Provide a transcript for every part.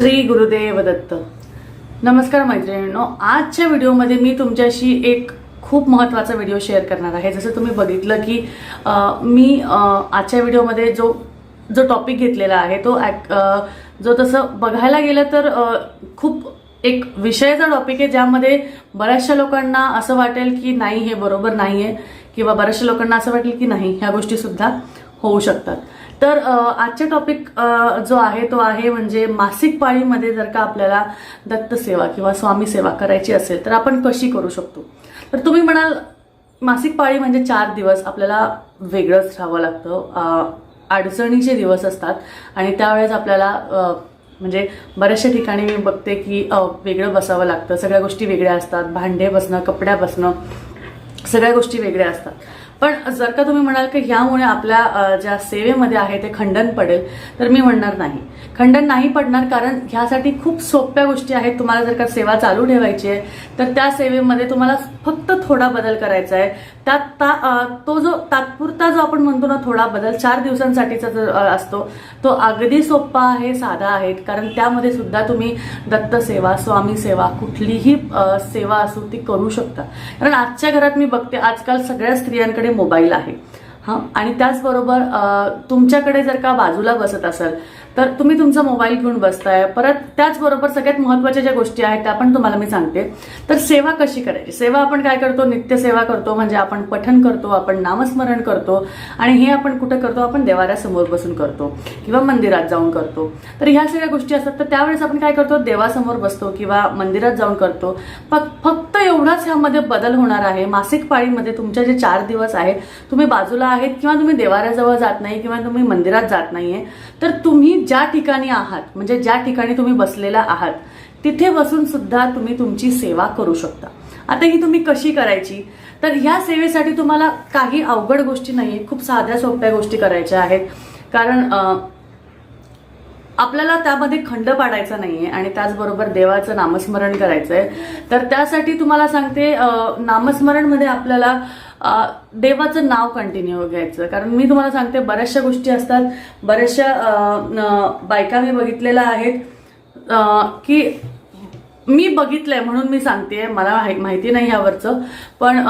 श्री गुरुदेव दत्त. नमस्कार मैत्रिणींनो आजच्या व्हिडिओमध्ये मी तुमच्याशी एक खूप महत्त्वाचा व्हिडिओ शेअर करणार आहे. जसं तुम्ही बघितलं की आ, मी आजच्या व्हिडिओमध्ये जो जो टॉपिक घेतलेला आहे तो ॲक- जो तसं बघायला गेलं तर खूप एक विषयाचा टॉपिक आहे ज्यामध्ये बऱ्याचशा लोकांना असं वाटेल की नाही हे बरोबर नाही आहे किंवा बऱ्याचशा लोकांना असं वाटेल की नाही ह्या गोष्टीसुद्धा होऊ शकतात. तर आजच्या आजचा टॉपिक जो आहे तो आहे म्हणजे मासिक पाळीमध्ये जर का आपल्याला दत्त सेवा किंवा स्वामी सेवा करायची असेल तर आपण कशी करू शकतो? तर तुम्ही म्हणाल मासिक पाळी म्हणजे चार दिवस आपल्याला वेगळंच राहावं लागतं. अडचणीचे दिवस असतात आणि त्यावेळेस आपल्याला म्हणजे बऱ्याचशा ठिकाणी मी बघते की वेगळं बसावं लागतं. सगळ्या गोष्टी वेगळ्या असतात. भांडे बसणं कपड्या बसणं सगळ्या गोष्टी वेगळ्या असतात. पण जर का तुम्ही म्हणाल की ह्यामुळे आपल्या ज्या सेवेमध्ये आहे ते खंडन पडेल तर मी म्हणणार नाही. खंडन नाही पडणार कारण ह्यासाठी खूप सोप्या गोष्टी आहेत. तुम्हाला जर का सेवा चालू ठेवायची आहे तर त्या सेवेमध्ये तुम्हाला फक्त थोडा बदल करायचा आहे. त्यात ता तो जो तात्पुरता जो आपण म्हणतो ना थोडा बदल चार दिवसांसाठीचा जो असतो तो अगदी सोपा आहे साधा आहे. कारण त्यामध्ये सुद्धा तुम्ही दत्त सेवा स्वामी सेवा कुठलीही सेवा असो ती करू शकता. कारण आजच्या घरात मी बघते आजकाल सगळ्या स्त्रियांकडे मोबाईल आहे. हां? आणि त्याचबरोबर तुमच्याकडे जर का बाजूला बसत असाल तर तुम्ही तुमचा मोबाईल घेऊन बसताय. परत त्याचबरोबर सगळ्यात महत्त्वाच्या ज्या गोष्टी आहेत त्या पण तुम्हाला मी सांगते. तर सेवा कशी करायची? सेवा आपण काय करतो? नित्यसेवा करतो म्हणजे आपण पठण करतो आपण नामस्मरण करतो आणि हे आपण कुठं करतो? आपण देवाऱ्यासमोर बसून करतो किंवा मंदिरात जाऊन करतो. तर ह्या सगळ्या गोष्टी असतात. तर त्यावेळेस आपण काय करतो? देवासमोर बसतो किंवा मंदिरात जाऊन करतो. फक्त एवढाच ह्यामध्ये बदल होणार आहे. मासिक पाळीमध्ये तुमच्या जे चार दिवस आहेत तुम्ही बाजूला आहेत किंवा तुम्ही देवाऱ्याजवळ जात नाही किंवा तुम्ही मंदिरात जात नाहीये तर तुम्ही ज्या ठिकाणी आहात म्हणजे ज्या ठिकाणी तुम्ही बसलेला आहात तिथे बसून सुद्धा तुम्ही तुमची सेवा करू शकता. आता ही तुम्ही कशी करायची? तर ह्या सेवेसाठी तुम्हाला काही अवघड गोष्टी नाहीये खूप साध्या सोप्या गोष्टी करायच्या आहेत. कारण आपल्याला त्यामध्ये खंड पाडायचा नाहीये आणि त्याचबरोबर देवाचं नामस्मरण करायचंय. तर त्यासाठी तुम्हाला सांगते नामस्मरणमध्ये आपल्याला देवाचं नाव कंटिन्यू घ्यायचं. कारण मी तुम्हाला सांगते बऱ्याचशा गोष्टी असतात. बऱ्याचशा बायका मी बघितलेल्या आहेत की मी बघितलंय म्हणून मी सांगते. मला माहि- माहिती नाही यावरचं पण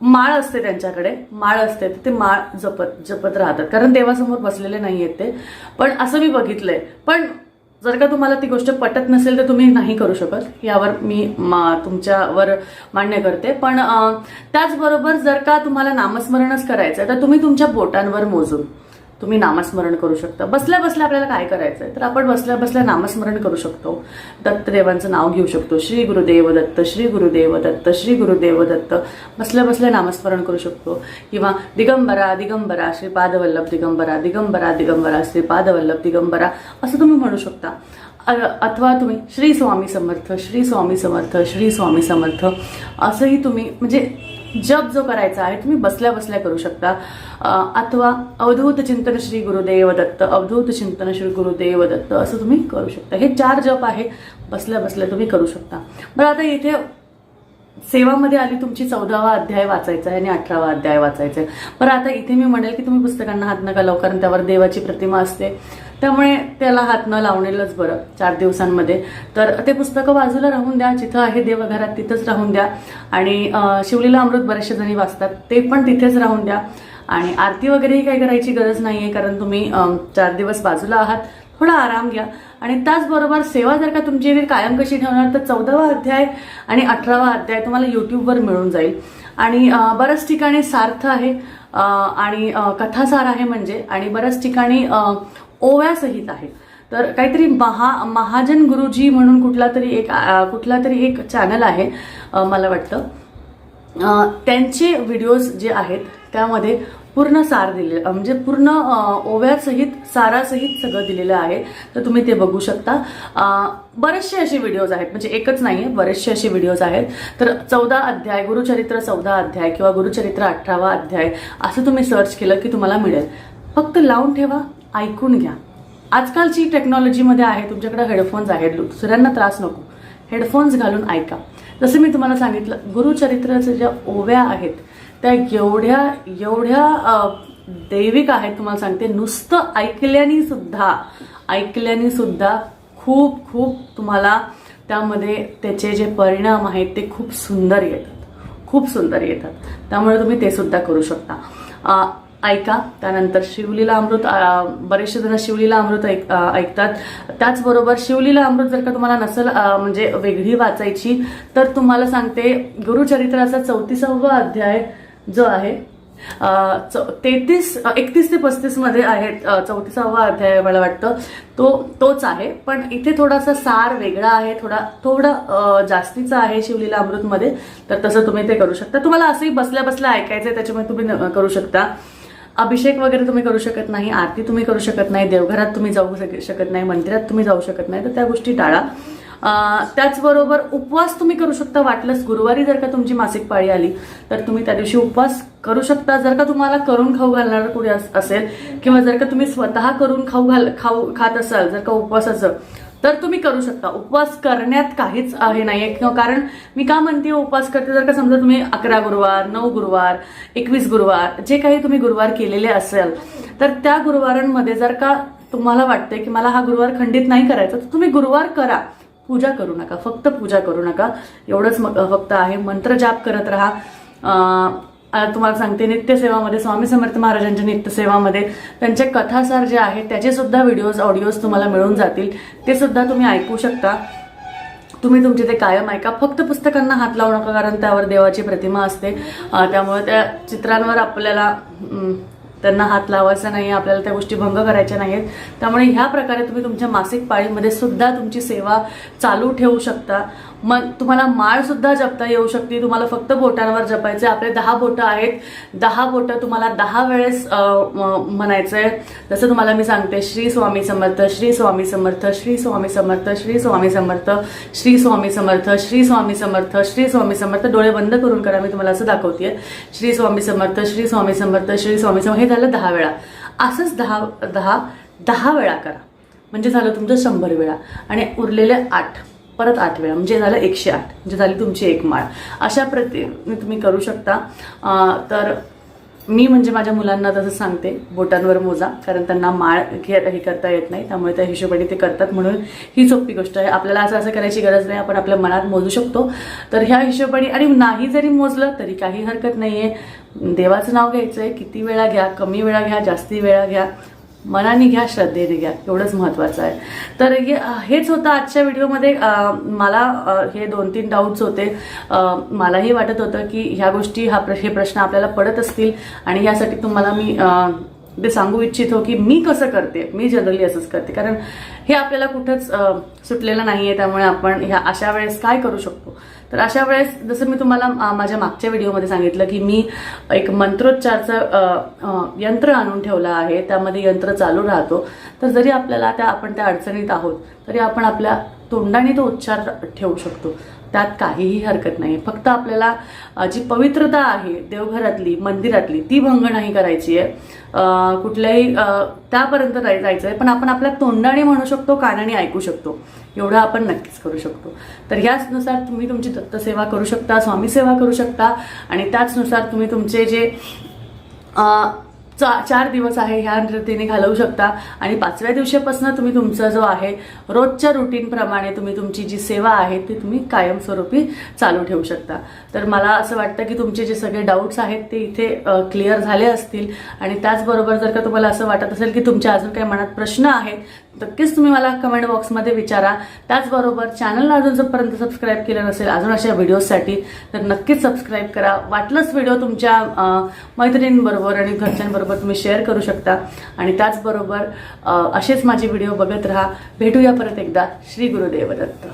माळ असते त्यांच्याकडे. माळ असते. ते माळ जपत जपत राहतात. कारण देवासमोर बसलेले नाही आहेत ते. पण असं मी बघितलंय. पण जर का तुम्हाला ती गोष्ट पटत नसेल तर तुम्ही नाही करू शकत. यावर मी मा- तुमच्यावर मान्य करते. पण त्याचबरोबर जर का तुम्हाला नामस्मरणच करायचं आहे तर तुम्ही तुमच्या बोटांवर मोजून. तुम्ही नामस्मरण करू शकता. बसल्या बसल्या आपल्याला काय करायचं आहे तर आपण बसल्या बसल्या नामस्मरण करू शकतो. दत्तदेवांचं नाव घेऊ शकतो. श्री गुरुदेव दत्त श्री गुरुदेव दत्त श्री गुरुदेव दत्त. बसल्या बसल्या नामस्मरण करू शकतो. किंवा दिगंबरा दिगंबरा श्री पादवल्लभ दिगंबरा दिगंबरा दिगंबरा श्री पादवल्लभ दिगंबरा. असं तुम्ही म्हणू शकता. अथवा तुम्ही श्री स्वामी समर्थ श्री स्वामी समर्थ श्री स्वामी समर्थ. असंही तुम्ही म्हणजे जप जो करायचा आहे तुम्ही बसल्या बसल्या करू शकता. अथवा अवधूत चिंतन श्री गुरुदेव दत्त अवधूत चिंतन श्री गुरुदेव दत्त असं तुम्ही करू शकता. हे चार जप आहे बसल्या बसल्या तुम्ही करू शकता. बरं आता इथे सेवामध्ये आली तुमची चौदावा अध्याय वाचायचा आहे आणि अठरावा अध्याय वाचायचा आहे. बरं आता इथे मी म्हणेल की तुम्ही पुस्तकांना हात नका लावू कारण त्यावर देवाची प्रतिमा असते. त्यामुळे त्याला हात न लावणेलच बरं चार दिवसांमध्ये. तर ते पुस्तकं बाजूला राहून द्या जिथं आहे देवघरात तिथंच राहून द्या. आणि शिवलीला अमृत बऱ्याचशा जणी वाचतात ते पण तिथेच राहून द्या. आणि आरती वगैरेही काही करायची गरज नाही आहे कारण तुम्ही चार दिवस बाजूला आहात. थोडा आराम घ्या. आणि त्याचबरोबर सेवा जर का तुमची वेळ कायम कशी ठेवणार तर चौदावा अध्याय आणि अठरावा अध्याय तुम्हाला यूट्यूबवर मिळून जाईल. आणि बऱ्याच ठिकाणी सार्थ आहे आणि कथासार आहे म्हणजे. आणि बऱ्याच ठिकाणी ओव्यासहित आहे. तर काहीतरी महा महाजन गुरुजी म्हणून कुठला तरी एक कुठला तरी एक चॅनल आहे मला वाटतं. त्यांचे व्हिडिओज जे आहेत त्यामध्ये पूर्ण सार दिले म्हणजे पूर्ण ओव्यासहित सारासहित सगळं दिलेलं आहे. तर तुम्ही ते बघू शकता. बरेचसे असे व्हिडिओज आहेत म्हणजे एकच नाही आहे बरेचसे असे व्हिडिओज आहेत. तर चौदा अध्याय गुरुचरित्र चौदा अध्याय किंवा गुरुचरित्र अठरावा अध्याय असं तुम्ही सर्च केलं की तुम्हाला मिळेल. फक्त लावून ठेवा. ऐकून घ्या. आजकालची टेक्नॉलॉजीमध्ये आहे तुमच्याकडे हेडफोन्स आहेत. दुसऱ्यांना त्रास नको. हेडफोन्स घालून ऐका. जसं मी तुम्हाला सांगितलं गुरुचरित्राच्या ज्या ओव्या आहेत त्या एवढ्या एवढ्या दैविक आहेत तुम्हाला सांगते नुसतं ऐकल्याने सुद्धा ऐकल्याने सुद्धा खूप खूप तुम्हाला त्यामध्ये त्याचे जे परिणाम आहेत ते खूप सुंदर येतात. खूप सुंदर येतात. त्यामुळे तुम्ही ते सुद्धा करू शकता. ऐका त्यानंतर शिवलीला अमृत बरेचसे जण शिवलीला अमृत ऐक- ऐकतात. त्याचबरोबर शिवलीला अमृत जर का तुम्हाला नसेल म्हणजे वेगळी वाचायची तर तुम्हाला सांगते गुरुचरित्राचा चौतीसावा अध्याय जो आहे तेहतीस एकतीस ते पस्तीसमध्ये आहेत चौतीसावा अध्याय मला वाटतं. तो तोच आहे पण इथे थोडासा सार वेगळा आहे थोडा थोडं जास्तीचा आहे शिवलीला अमृतमध्ये तर तसं तुम्ही ते करू शकता. तुम्हाला असंही बसल्या बसल्या आहे त्याच्यामुळे तुम्ही करू शकता. अभिषेक वगैरे तुम्ही करू शकत नाही आरती तुम्ही करू शकत नाही देवघरात तुम्ही जाऊ शक- शकत नाही मंदिरात तुम्ही जाऊ शकत नाही तर त्या गोष्टी टाळा. त्याचबरोबर उपवास तुम्ही करू शकता वाटलंच गुरुवारी जर का तुमची मासिक पाळी आली तर तुम्ही त्या दिवशी उपवास करू शकता. जर का तुम्हाला करून खाऊ घालणार कुठे असेल किंवा जर का तुम्ही स्वतः करून खाऊ घाल खाऊ खात असाल जर का उपवासाचं तर तुम्ही करू शकता. उपवास करण्यात काहीच हे आहे किंवा कारण मी का म्हणते उपवास करते? जर का समजा तुम्ही अकरा गुरुवार नऊ गुरुवार एकवीस गुरुवार जे काही तुम्ही गुरुवार केलेले असेल तर त्या गुरुवारांमध्ये जर का तुम्हाला वाटते की मला हा गुरुवार खंडित नाही करायचा तर तुम्ही गुरुवार करा. पूजा करू नका. फक्त पूजा करू नका. एवढंच मग फक्त आहे. मंत्र जाप करत राहा. तुम्हाला सांगते नित्यसेवामध्ये स्वामी समर्थ महाराजांच्या नित्यसेवामध्ये त्यांचे कथासार जे आहेत त्याचे सुद्धा व्हिडिओज ऑडिओज तुम्हाला मिळून जातील. ते सुद्धा तुम्ही ऐकू शकता. तुम्ही तुमचे ते कायम ऐका. फक्त पुस्तकांना हात लावू नका कारण त्यावर देवाची प्रतिमा असते. त्यामुळे त्या चित्रांवर आपल्याला त्यांना हात लावायचा नाही आपल्याला त्या गोष्टी भंग करायच्या नाहीत त्यामुळे ह्या प्रकारे तुम्ही तुमच्या मासिक पाळीमध्ये सुद्धा तुमची सेवा चालू ठेवू शकता. मग तुम्हाला माळ सुद्धा जपता येऊ शकते तुम्हाला फक्त बोटांवर जपायचे आपले दहा बोटं आहेत दहा बोटं तुम्हाला दहा वेळेस म्हणायचं आहे म्हणायचंय जसं तुम्हाला मी सांगते श्री स्वामी समर्थ श्री स्वामी समर्थ श्री स्वामी समर्थ श्री स्वामी समर्थ श्री स्वामी समर्थ श्री स्वामी समर्थ श्री स्वामी समर्थ डोळे बंद करून करा मी तुम्हाला असं दाखवते श्री स्वामी समर्थ श्री स्वामी समर्थ श्री स्वामी समर्थ हे झालं दहा वेळा असंच दहा दहा दहा वेळा करा म्हणजे झालं तुमचं शंभर वेळा आणि उरलेले आठ परत आठ वेळा म्हणजे झालं एकशे आठ म्हणजे झाली तुमची एक माळ. अशा प्रती तुम्ही करू शकता. तर मी म्हणजे माझ्या मुलांना तसं सांगते बोटांवर मोजा कारण त्यांना माळ घे हे करता येत नाही त्यामुळे त्या हिशोबाने ते करतात. म्हणून ही सोपी गोष्ट आहे. आपल्याला असं असं करायची गरज नाही आपण आपल्या मनात मोजू शकतो. तर ह्या हिशोबाने आणि नाही जरी मोजलं तरी काही हरकत नाही आहे देवाचं नाव घ्यायचं आहे किती वेळा घ्या कमी वेळा घ्या जास्ती वेळा घ्या. मनाने घ्या श्रद्धेने घ्या. एवढंच महत्वाचं आहे. तर हे- हेच होतं आजच्या व्हिडिओमध्ये. मला हे दोन तीन डाऊट्स होते. मलाही वाटत होतं की ह्या गोष्टी हा प्र- हे प्रश्न आपल्याला पडत असतील आणि यासाठी तुम्हाला मी ते सांगू इच्छितो की मी कसं करते? मी जनरली असंच करते. कारण हे आपल्याला कुठंच सुटलेलं नाही आहे त्यामुळे आपण ह्या अशा वेळेस काय करू शकतो? तर अशा वेळेस जसं मी तुम्हाला माझ्या मागच्या व्हिडिओमध्ये सांगितलं की मी एक मंत्रोच्चारचं यंत्र आणून ठेवलं आहे. त्यामध्ये यंत्र चालू राहतो. तर जरी आपल्याला त्या आपण त्या अडचणीत आहोत तरी आपण आपल्या तोंडाने तो उच्चार ठेवू शकतो. त्यात काहीही हरकत नाही फक्त आपल्याला जी पवित्रता आहे देवघरातली मंदिरातली ती भंग नाही करायची आहे कुठल्याही त्यापर्यंत जायचं आहे पण आपण आपल्या तोंडाने म्हणू शकतो कानाने ऐकू शकतो. एवढं आपण नक्कीच करू शकतो. तर ह्याचनुसार तुम्ही तुमची दत्तसेवा करू शकता स्वामी सेवा करू शकता. आणि त्याचनुसार तुम्ही तुमचे जे चा चार दिवस आहे ह्या रीतीने घालवू शकता. आणि पाचव्या दिवशीपासून तुम्ही तुमचा जो आहे रोजच्या रुटीनप्रमाणे तुम्ही तुमची जी सेवा आहे ती तुम्ही कायमस्वरूपी चालू ठेवू शकता. तर मला असं वाटतं की तुमचे जे सगळे डाऊट्स आहेत ते इथे क्लिअर झाले असतील. आणि त्याचबरोबर जर का तुम्हाला असं वाटत असेल की तुमच्या अजून काही मनात प्रश्न आहेत नक्कीच तुम्ही मला कमेंट बॉक्समध्ये विचारा. त्याचबरोबर चॅनलला अजून जोपर्यंत सबस्क्राईब केलं नसेल अजून अशा व्हिडिओसाठी तर नक्कीच सबस्क्राईब करा. वाटलंच व्हिडिओ तुमच्या मैत्रिणींबरोबर आणि घरच्यांबरोबर तुम्ही शेअर करू शकता. आणि त्याचबरोबर असेच माझे व्हिडिओ बघत राहा. भेटूया परत एकदा. श्री गुरुदेव दत्त